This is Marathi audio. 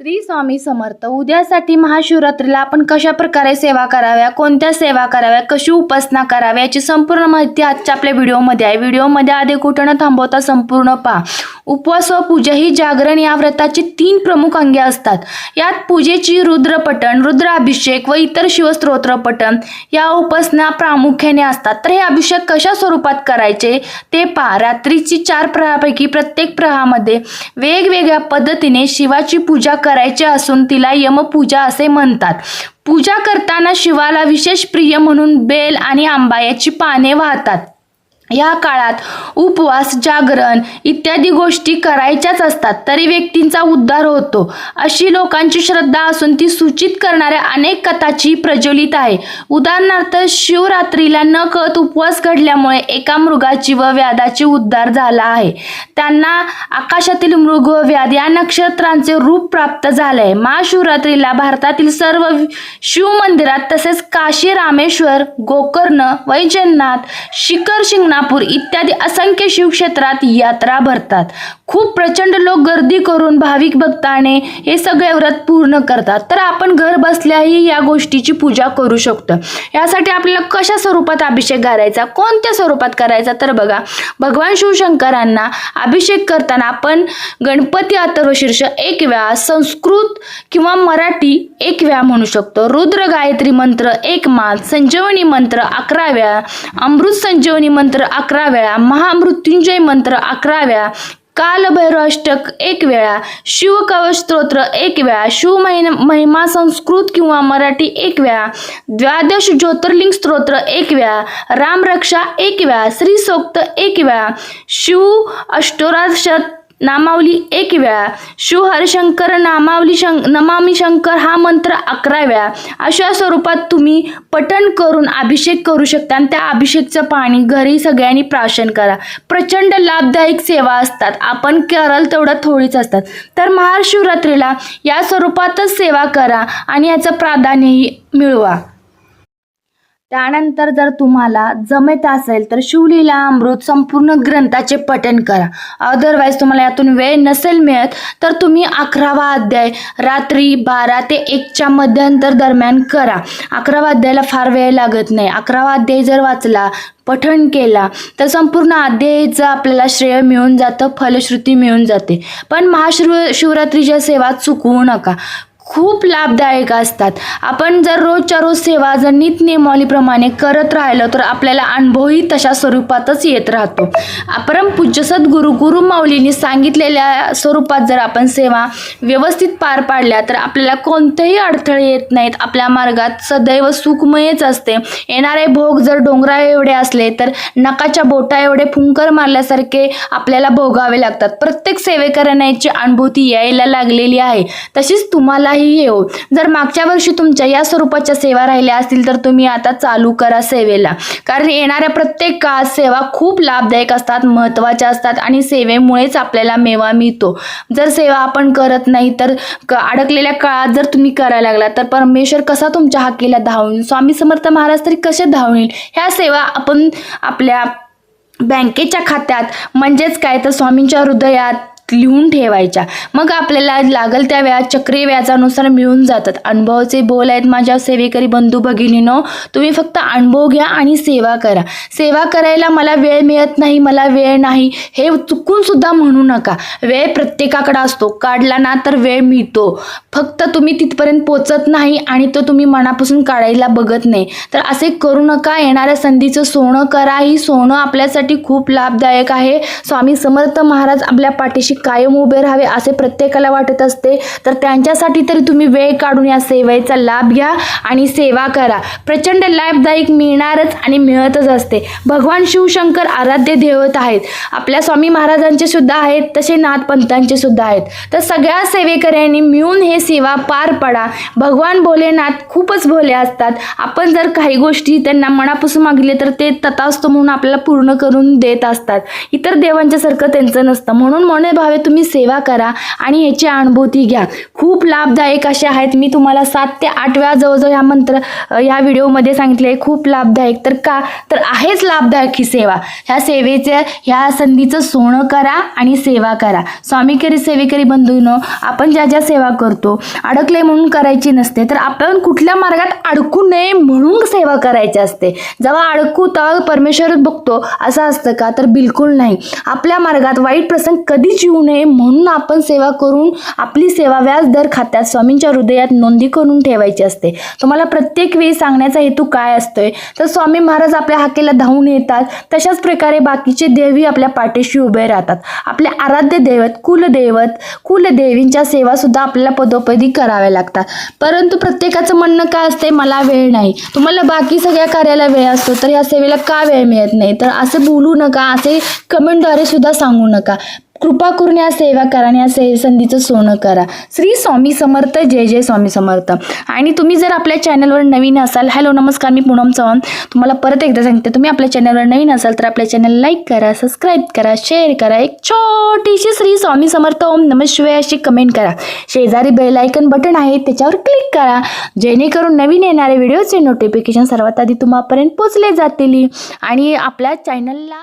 श्री स्वामी समर्थ उद्यासाठी महाशिवरात्रीला आपण कशा प्रकारे सेवा कराव्या कोणत्या सेवा कराव्या कशी उपासना कराव्या याची संपूर्ण माहिती आजच्या आपल्या व्हिडिओमध्ये आहे. व्हिडिओमध्ये आधी कुठं न थांबवता संपूर्ण पहा. उपवास व पूजा ही जागरण या व्रताची तीन प्रमुख अंगे असतात. यात पूजेची रुद्रपठण रुद्राभिषेक व इतर शिवस्तोत्र पठण या उपासना प्रामुख्याने असतात. तर हे अभिषेक कशा स्वरूपात करायचे? ते पहा. रात्रीची चार प्रहापैकी प्रत्येक प्रहामध्ये वेगवेगळ्या पद्धतीने शिवाची पूजा करायची असून तिला यमपूजा असे म्हणतात. पूजा करताना शिवाला विशेष प्रिय म्हणून बेल आणि आंबा याची पाने वाहतात. या काळात उपवास जागरण इत्यादी गोष्टी करायच्याच असतात. तरी व्यक्तींचा उद्धार होतो. अशी लोकांची श्रद्धा असून ती सूचित करणाऱ्या अनेक कथाची प्रज्वलित आहे. उदाहरणार्थ शिवरात्रीला न कळत उपवास घडल्यामुळे एका मृगाची व व्याधाची उद्धार झाला आहे. त्यांना आकाशातील मृग व व्याध या नक्षत्रांचे रूप प्राप्त झाले आहे महाशिवरात्रीला भारतातील सर्व शिव मंदिरात तसेच काशी रामेश्वर गोकर्ण वैजनाथ शिखर शिंगणापूर इत्यादी असंख्य शिवक्षेत्रात यात्रा भरतात. खूप प्रचंड लोक गर्दी करून भाविक भक्ताने हे सगळे व्रत पूर्ण करतात. तर आपण घर बसल्याही या गोष्टीची पूजा करू शकतो. यासाठी आपल्याला कशा स्वरूपात अभिषेक करायचा कोणत्या स्वरूपात करायचा तर बघा भगवान शिवशंकरांना अभिषेक करताना आपण गणपती अथर्वशीर्ष एक वेळा संस्कृत किंवा मराठी एक वेळा म्हणू शकतो. रुद्र गायत्री मंत्र एक मास संजीवनी मंत्र अकरा वेळा अमृत संजीवनी मंत्र अकरा वेळा महामृत्युंजय मंत्र अकरा वेळा कालभैरवाष्टक एक वेळा शिवकवच स्तोत्र एक वेळा शिव महिन महिमा संस्कृत किंवा मराठी एक वेळा द्वादश ज्योतिर्लिंग स्तोत्र एक वेळा रामरक्षा एक वेळा श्री सोक्त एक वेळा शिव अष्टोराशत नामावली एक वेळा. शिव नामावली शं नमामी शंकर हा मंत्र अकरा वेळा. अशा स्वरूपात तुम्ही पठण करून अभिषेक करू शकता आणि त्या अभिषेकचं पाणी घरी सगळ्यांनी प्राशन करा. प्रचंड लाभदायक सेवा असतात. आपण कराल तेवढं थोडीच असतात. तर महाशिवरात्रीला या स्वरूपातच सेवा करा आणि याचं प्राधान्यही मिळवा. त्यानंतर जर तुम्हाला जमत असेल तर शिवलीला अमृत संपूर्ण ग्रंथाचे पठण करा. अदरवाईज तुम्हाला यातून वेळ नसेल मिळत तर तुम्ही अकरावा अध्याय रात्री बारा ते एकच्या मध्यंतर दरम्यान करा. अकरावा अध्यायाला फार वेळ लागत नाही. अकरावा अध्याय जर वाचला पठण केला तर संपूर्ण अध्यायाचं आपल्याला श्रेय मिळून जातं फलश्रुती मिळून जाते. पण महाशिव शिवरात्रीच्या सेवा चुकवू नका. खूप लाभदायक असतात. आपण जर रोजच्या रोज सेवा जर नियमावलीप्रमाणे करत राहिलो तर आपल्याला अनुभवही तशा स्वरूपातच येत राहतो. परमपूज्य सद्गुरू गुरु माऊलींनी सांगितलेल्या स्वरूपात जर आपण सेवा व्यवस्थित पार पाडल्या तर आपल्याला कोणतेही अडथळे येत नाहीत. आपल्या मार्गात सदैव सुखमयच असते. येणारे भोग जर डोंगरा एवढे असले तर नकाच्या बोटा एवढे फुंकर मारल्यासारखे आपल्याला भोगावे लागतात. प्रत्येक सेवेकरण्याची अनुभूती यायला लागलेली आहे. तशीच तुम्हाला तुम्हालाही येऊ. जर मागच्या वर्षी तुमच्या या स्वरूपाच्या सेवा राहिल्या असतील तर तुम्ही आता चालू करा सेवेला. कारण येणाऱ्या प्रत्येक काळात सेवा खूप लाभदायक असतात महत्त्वाच्या असतात आणि सेवेमुळेच आपल्याला मेवा मिळतो. जर सेवा आपण करत नाही तर क अडकलेल्या काळात जर तुम्ही करायला लागला तर परमेश्वर कसा तुमच्या हाकेला धावून स्वामी समर्थ महाराज तरी कसे धावून येईल? ह्या सेवा आपण आपल्या बँकेच्या खात्यात म्हणजेच काय? तर स्वामींच्या हृदयात लिहून ठेवायच्या. मग आपल्याला लागल त्या व्याज चक्रीय व्याजानुसार मिळून जातात. अनुभवाचे बोल आहेत माझ्या सेवेकरी बंधू भगिनीनो तुम्ही फक्त अनुभव घ्या आणि सेवा करा. सेवा करायला मला वेळ मिळत नाही मला वेळ नाही हे चुकून सुद्धा म्हणू नका. वेळ प्रत्येकाकडे असतो. काढला ना तर वेळ मिळतो. फक्त तुम्ही तिथपर्यंत पोचत नाही आणि तो तुम्ही मनापासून काढायला बघत नाही. तर असे करू नका. येणाऱ्या संधीचं सोनं करा. ही सोनं आपल्यासाठी खूप लाभदायक आहे. स्वामी समर्थ महाराज आपल्या पाठीशी कायम उभे राहावे असे प्रत्येकाला वाटत असते. तर त्यांच्यासाठी तरी तुम्ही वेळ काढून या सेवेचा लाभ घ्या आणि सेवा करा. प्रचंड लाभदायक मिळणारच आणि मिळतच असते. भगवान शिवशंकर आराध्य देवत आहेत. आपल्या स्वामी महाराजांचे सुद्धा आहेत तसे नाथपंथांचे सुद्धा आहेत. तर सगळ्या सेवेकऱ्यांनी मिळून हे सेवा पार पडा. भगवान भोलेनाथ खूपच भोले असतात. आपण जर काही गोष्टी त्यांना मनापासून मागितले तर ते तथास्तु म्हणून आपल्याला पूर्ण करून देत असतात. इतर देवांच्यासारखं त्यांचं नसतं. म्हणून मने भावे तुम्ही सेवा करा आणि याची अनुभूती घ्या. खूप लाभदायक असे आहेत. मी तुम्हाला सात ते आठ वेळा जवळजवळ ह्या मंत्र ह्या व्हिडिओमध्ये सांगितले खूप लाभदायक. तर का? तर आहेच लाभदायक ही सेवा. ह्या सेवेच्या ह्या संधीचं सोनं करा आणि सेवा करा. स्वामीकरी सेवेकरी बंधूंनो आपण ज्या ज्या सेवा करतो अडकले म्हणून करायची नसते तर आपण कुठल्या मार्गात अडकू नये म्हणून सेवा करायची असते. जेव्हा अडकू तेव्हा परमेश्वर बघतो असं असतं का? तर बिलकुल नाही. आपल्या मार्गात वाईट प्रसंग कधीच येऊ नये म्हणून आपण सेवा करून आपली सेवा व्याजदर खात्यात स्वामींच्या हृदयात नोंदी करून ठेवायची असते. तुम्हाला प्रत्येक वेळी सांगण्याचा हेतू काय असतोय? तर स्वामी महाराज आपल्या हाकेला धावून येतात. तशाच प्रकारे बाकीचे देवी आपल्या पाठीशी उभे राहतात. आपले आराध्य दैवत कुलदैवत कुलदेवींच्या सेवा सुद्धा आपल्याला पदोपदी कराव्या लागतात. परंतु प्रत्येकाचं म्हणणं काय असते मला वेळ नाही. तुम्हाला बाकी सगळ्या कार्याला वेळ असतो तर या सेवेला का वेळ मिळत नाही? तर असे बोलू नका असे कमेंटद्वारे सुद्धा सांगू नका. कृपा करून या सेवा करा आणि या से संधीचं सोनं करा. श्री स्वामी समर्थ जय जय स्वामी समर्थ. आणि तुम्ही जर आपल्या चॅनलवर नवीन असाल हॅलो नमस्कार मी पूनम चव्हाण. तुम्हाला परत एकदा सांगते तुम्ही आपल्या चॅनलवर नवीन असाल तर आपल्या चॅनल लाईक करा सबस्क्राईब करा शेअर करा. एक छोटीशी श्री स्वामी समर्थ ओम नम शिवाय अशी कमेंट करा. शेजारी बेलायकन बटन आहे त्याच्यावर क्लिक करा. जेणेकरून नवीन येणारे व्हिडिओचे नोटिफिकेशन सर्वात आधी तुम्हापर्यंत पोचले जातील. आणि आपल्या चॅनलला